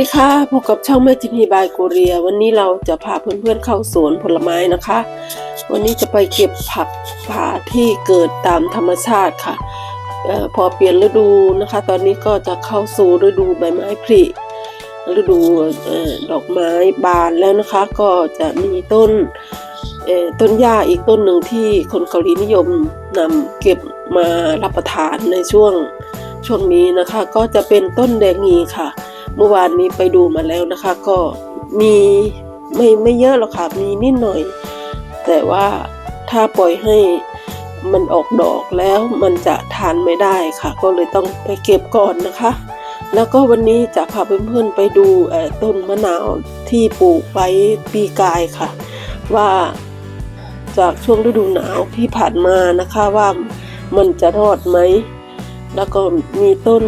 ดีค่ะพบกับช่องแม่จิมีบายโกเรีย วันนี้เราจะพาเพื่อนๆเข้าสวนผลไม้นะคะ วันนี้จะไปเก็บผักป่าที่เกิดตามธรรมชาติค่ะออพอเปลี่ยนฤดูนะคะ ตอนนี้ก็จะเข้าสู่ฤดูใบไม้ผลิฤดูออดอกไม้บานแล้วนะคะ ก็จะมีต้นต้นหญ้าอีกต้นหนึ่งที่คนเกาหลีนิยมนำเก็บมารับประทานในช่วงช่วงนี้นะคะ ก็จะเป็นต้นแดงงีค่ะ เมื่อวานนี้ไปดูมาแล้วนะคะ ก็มีไม่ไม่เยอะหรอกค่ะมีนิดหน่อย แต่ว่าถ้าปล่อยให้มันออกดอกแล้วมันจะทานไม่ได้ค่ะ ก็เลยต้องไปเก็บก่อนนะคะ แล้วก็วันนี้จะพาเพื่อนๆไปดูต้นมะนาวที่ปลูกไว้ปีกายค่ะ ว่าจากช่วงฤดูหนาวที่ผ่านมานะคะว่ามันจะรอดไหม แล้วก็มีต้น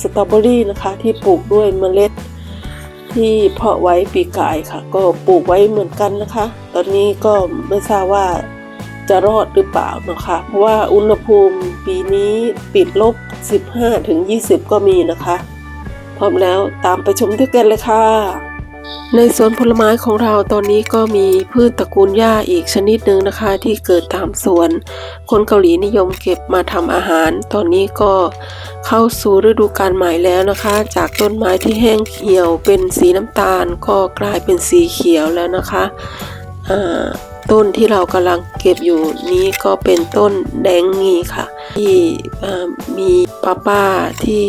สตรอเบอรี่นะคะ ที่ปลูกด้วยเมล็ด ที่เพาะไว้ปีกายค่ะ ก็ปลูกไว้เหมือนกันนะคะ ตอนนี้ก็ไม่ทราบว่าจะรอดหรือเปล่านะคะ เพราะว่าอุณหภูมิปีนี้ปิดลบ 15ถึง20 ก็มีนะคะ พร้อมแล้วตามไปชมด้วยกันเลยค่ะ ในสวนผลไม้ของเราตอนนี้ก็มีพืชตระกูลหญ้าอีกชนิดหนึ่งนะคะ ที่เกิดตามสวน คนเกาหลีนิยมเก็บมาทำอาหาร ตอนนี้ก็เข้าสู่ฤดูกาลใหม่แล้วนะคะ จากต้นไม้ที่แห้งเขียวเป็นสีน้ำตาล ก็กลายเป็นสีเขียวแล้วนะคะต้นที่เรากำลังเก็บอยู่นี้ก็เป็นต้นแดงงีค่ะ ที่มีป้าป้าที่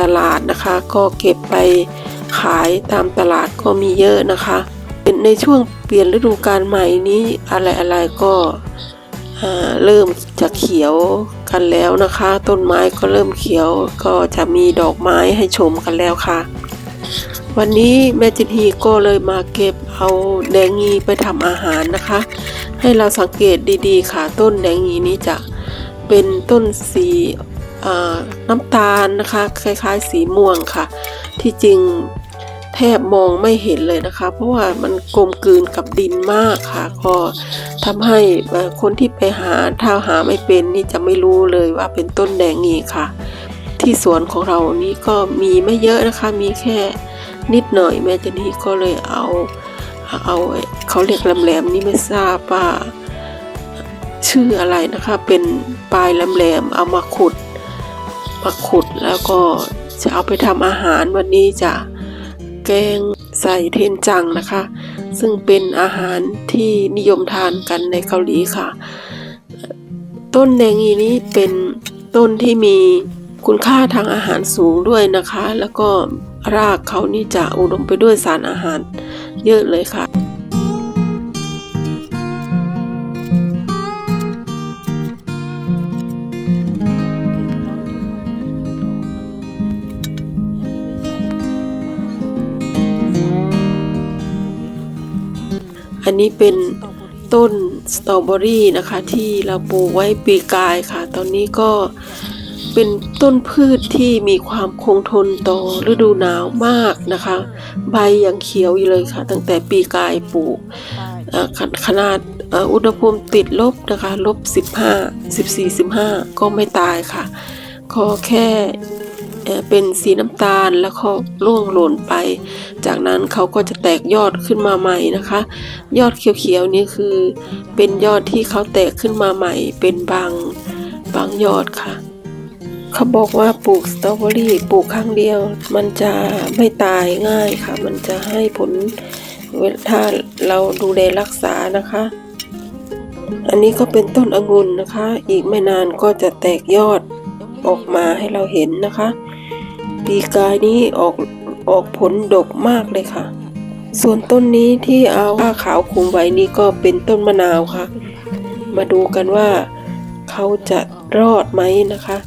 ตลาดนะคะ ก็เก็บไป ขายตามตลาดก็มีเยอะนะคะเป็นในช่วงเปลี่ยนฤดูกาลใหม่นี้อะไรๆก็อ่าเริ่มจะเขียวกันแล้วนะคะ ต้นไม้ก็เริ่มเขียวก็จะมีดอกไม้ให้ชมกันแล้วค่ะ วันนี้แม่จินฮีก็เลยมาเก็บเอาแดงงีไปทำอาหารนะคะ ให้เราสังเกตดีๆ ค่ะต้นแดงงีนี้จะเป็นต้นสีน้ำตาลนะคะ คล้ายๆ สีม่วงค่ะ ที่จริง แทบมองไม่เห็นเลยนะคะ เพราะว่ามันกลมกลืนกับดินมากค่ะ ก็ทำให้คนที่ไปหาถ้าหาไม่เป็นนี่จะไม่รู้เลยว่าเป็นต้นแดงงีค่ะ ที่สวนของเรานี่ก็มีไม่เยอะนะคะ มีแค่นิดหน่อยแม่เจนี่ก็เลยเอาเอาเขาเรียกลำแหลมนี่ไม่ทราบว่าชื่ออะไรนะคะ เป็นปลายลำแหลมเอามาขุดมาขุดแล้วก็จะเอาไปทำอาหารวันนี้จะ แกงใส่เทนจังนะคะ ซึ่งเป็นอาหารที่นิยมทานกันในเกาหลีค่ะ ต้นแดงอีนี้เป็นต้นที่มีคุณค่าทางอาหารสูงด้วยนะคะ แล้วก็รากเขานี่จะอุดมไปด้วยสารอาหารเยอะเลยค่ะ อันนี้เป็นต้นสตรอเบอรี่นะคะที่เราปลูกไว้ปีกายค่ะ ตอนนี้ก็เป็นต้นพืชที่มีความคงทนต่อฤดูหนาวมากนะคะ ใบยังเขียวอยู่เลยค่ะ ตั้งแต่ปีกายปลูกขนาดอุณหภูมิติดลบนะคะลบ15 14 15 ก็ไม่ตายค่ะ ขอแค่ เป็นสีน้ำตาลแล้วก็ร่วงหล่นไป จากนั้นเขาก็จะแตกยอดขึ้นมาใหม่นะคะ ยอดเขียวๆนี่คือ เป็นยอดที่เขาแตกขึ้นมาใหม่ เป็นบางบางยอดค่ะ เขาบอกว่าปลูกสตรอเบอรี่ปลูกครั้งเดียว มันจะไม่ตายง่ายค่ะ มันจะให้ผลเวลถ้าเราดูแลรักษานะคะ อันนี้ก็เป็นต้นองุ่นนะคะ อีกไม่นานก็จะแตกยอด ออกมาให้เราเห็นนะคะ ปีกายนี้ออกออกผลดกมากเลยค่ะ ส่วนต้นนี้ที่เอาผ้าขาวคลุมไว้นี่ก็เป็นต้นมะนาวค่ะ มาดูกันว่าเขาจะรอดไหมนะคะ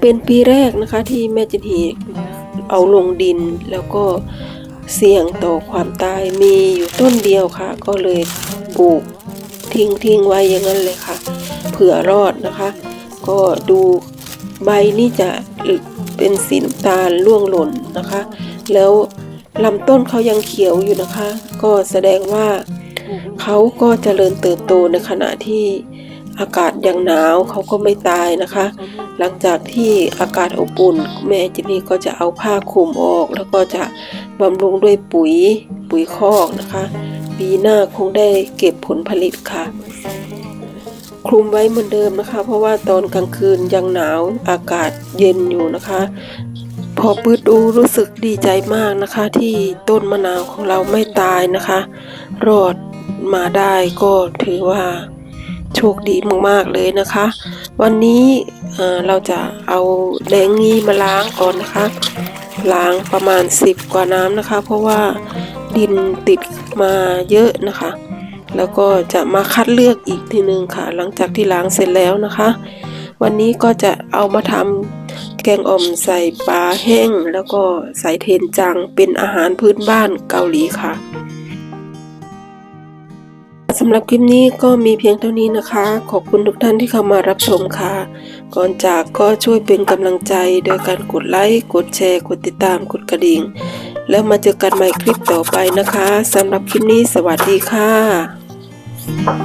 เป็นปีแรกนะคะที่แม่จินฮีเอาลงดินแล้วก็เสี่ยงต่อความตายมีอยู่ต้นเดียวค่ะ ก็เลยปลูกทิ้งทิ้งไว้อย่างนั้นเลยค่ะ เผื่อรอดนะคะ ก็ดูใบนี่จะเป็นสีน้ำตาลร่วงหล่นนะคะ แล้วลำต้นเขายังเขียวอยู่นะคะ ก็แสดงว่าเขาก็เจริญเติบโตในขณะที่อากาศยังหนาวเขาก็ไม่ตายนะคะ หลังจากที่อากาศอบอุ่น แม่จินนี่ก็จะเอาผ้าคลุมออก แล้วก็จะบำรุงด้วยปุ๋ยปุ๋ยคอกนะคะ ปีหน้าคงได้เก็บผลผลิตค่ะ คลุมไว้เหมือนเดิมนะคะ เพราะว่าตอนกลางคืนยังหนาวอากาศเย็นอยู่นะคะ พอปืดดูรู้สึกดีใจมากนะคะ ที่ต้นมะนาวของเราไม่ตายนะคะ รอดมาได้ก็ถือว่าโชคดีมากๆเลยนะคะ วันนี้เราจะเอาแดงนี้มาล้างก่อนนะคะ ล้างประมาณ 10 กว่าน้ำนะคะ เพราะว่าดินติดมาเยอะนะคะ แล้วก็จะมาคัดเลือกอีกทีนึงค่ะ หลังจากที่ล้างเสร็จแล้วนะคะ วันนี้ก็จะเอามาทำแกงอ่อมใส่ปลาแห้ง แล้วก็ใส่เทนจังเป็นอาหารพื้นบ้านเกาหลีค่ะสำหรับคลิปนี้ก็มีเพียงเท่านี้นะคะ ขอบคุณทุกท่านที่เข้ามารับชมค่ะ ก่อนจากก็ช่วยเป็นกำลังใจโดยการกดไลค์ กดแชร์ กดติดตาม กดกระดิ่ง แล้วมาเจอกันใหม่คลิปต่อไปนะคะสำหรับคลิปนี้สวัสดีค่ะ 嗯。